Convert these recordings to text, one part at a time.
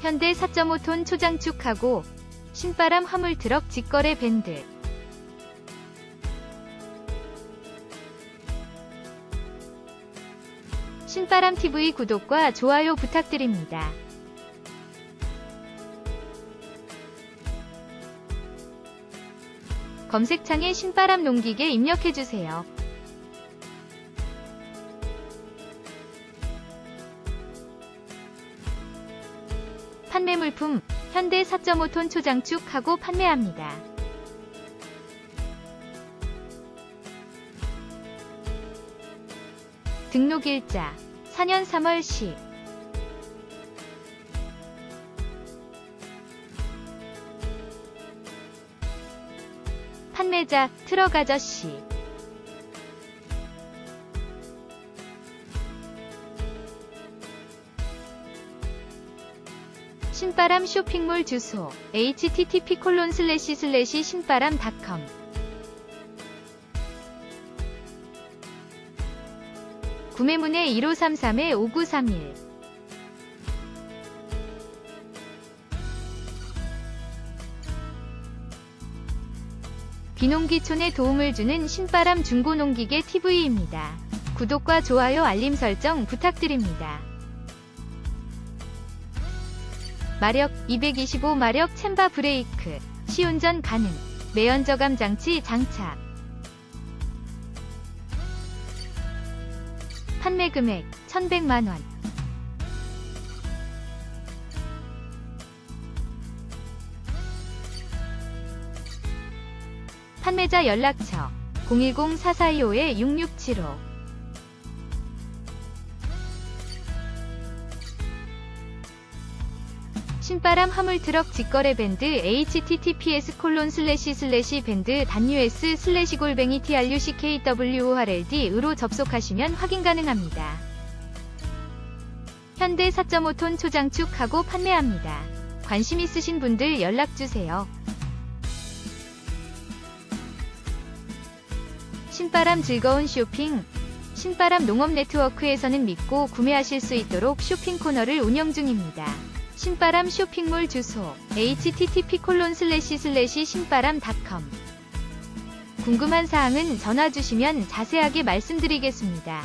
현대 4.5톤 초장축하고 신바람 화물 트럭 직거래 밴드 신바람 TV 구독과 좋아요 부탁드립니다. 검색창에 신바람 농기계 입력해주세요. 판매 물품 현대 4.5톤 초장축 하고 판매합니다. 등록일자 4년 3월 시 판매자 트럭 아저씨 신바람 쇼핑몰 주소 http 콜론 슬래시 슬래시 신바람닷컴 구매문의 1533-5931 비농기촌에 도움을 주는 신바람 중고농기계 TV입니다. 구독과 좋아요 알림 설정 부탁드립니다. 마력 225 마력 챔바 브레이크. 시운전 가능. 매연 저감 장치 장착. 판매 금액 1100만원. 판매자 연락처 010-4425-6675 신바람 화물트럭 직거래 밴드 https 콜론 슬래시 슬래시 밴드 단 us 슬래시 골뱅이 truckworld.으로 접속하시면 확인 가능합니다. 현대 4.5톤 초장축하고 판매합니다. 관심 있으신 분들 연락주세요. 신바람 즐거운 쇼핑 신바람 농업 네트워크에서는 믿고 구매하실 수 있도록 쇼핑 코너를 운영 중입니다. 신바람 쇼핑몰 주소 http 콜론 슬래시 슬래시 신바람닷컴 궁금한 사항은 전화 주시면 자세하게 말씀드리겠습니다.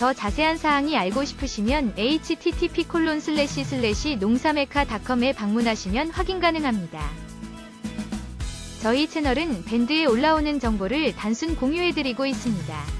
더 자세한 사항이 알고 싶으시면 http 콜론 슬래시 슬래시 농사메카닷컴에 방문하시면 확인 가능합니다. 저희 채널은 밴드에 올라오는 정보를 단순 공유해드리고 있습니다.